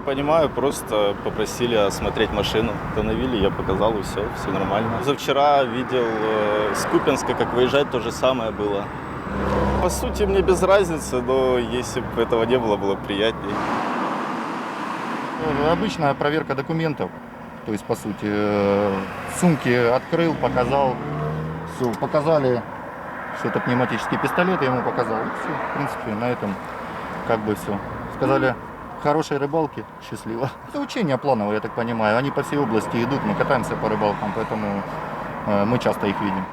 понимаю, просто попросили осмотреть машину. Остановили, я показал, и все, все нормально. Завчера видел э, с Купинска, как выезжать, то же самое было. По сути, мне без разницы, но если бы этого не было, было приятнее. Э, Обычная проверка документов. То есть, по сути, э, сумки открыл, показал. Все, показали, что это пневматический пистолет, я ему показал. Все, в принципе, на этом как бы все. Сказали, хорошей рыбалки, счастливо. Это учения плановые, я так понимаю. Они по всей области идут, мы катаемся по рыбалкам, поэтому э, мы часто их видим.